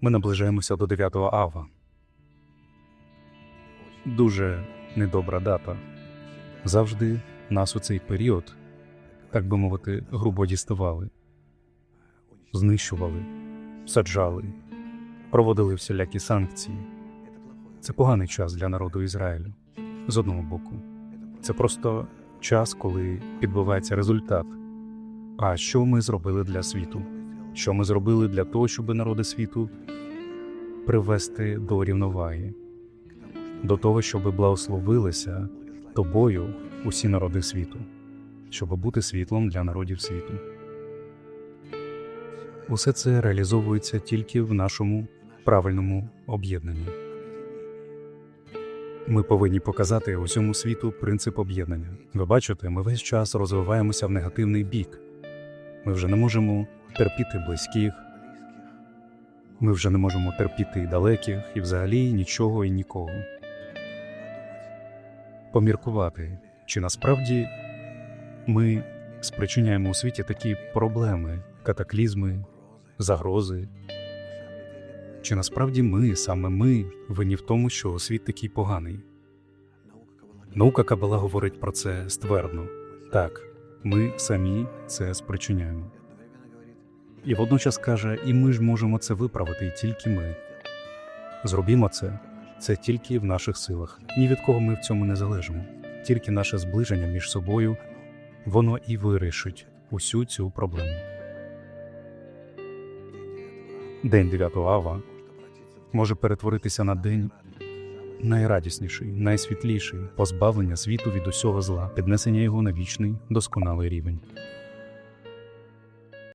Ми наближаємося до 9 ава. Дуже недобра дата. Завжди нас у цей період, так би мовити, грубо діставали, знищували, саджали, проводили всілякі санкції. Це поганий час для народу Ізраїлю. З одного боку, це просто час, коли підбивається результат. А що ми зробили для світу? Що ми зробили для того, щоб народи світу привести до рівноваги, до того, щоб благословилися тобою усі народи світу, щоб бути світлом для народів світу. Усе це реалізовується тільки в нашому правильному об'єднанні. Ми повинні показати усьому світу принцип об'єднання. Ви бачите, ми весь час розвиваємося в негативний бік. Ми вже не можемо терпіти близьких, ми вже не можемо терпіти і далеких, і взагалі нічого і нікого. Поміркувати, чи насправді ми спричиняємо у світі такі проблеми, катаклізми, загрози. Чи насправді ми, саме ми, винні в тому, що світ такий поганий? Наука Кабала говорить про це ствердно. Так, ми самі це спричиняємо. І водночас каже, і ми ж можемо це виправити, і тільки ми. Зробімо це, це тільки в наших силах. Ні від кого ми в цьому не залежимо. Тільки наше зближення між собою воно і вирішить усю цю проблему. День 9 ава може перетворитися на день найрадісніший, найсвітліший позбавлення світу від усього зла, піднесення його на вічний досконалий рівень.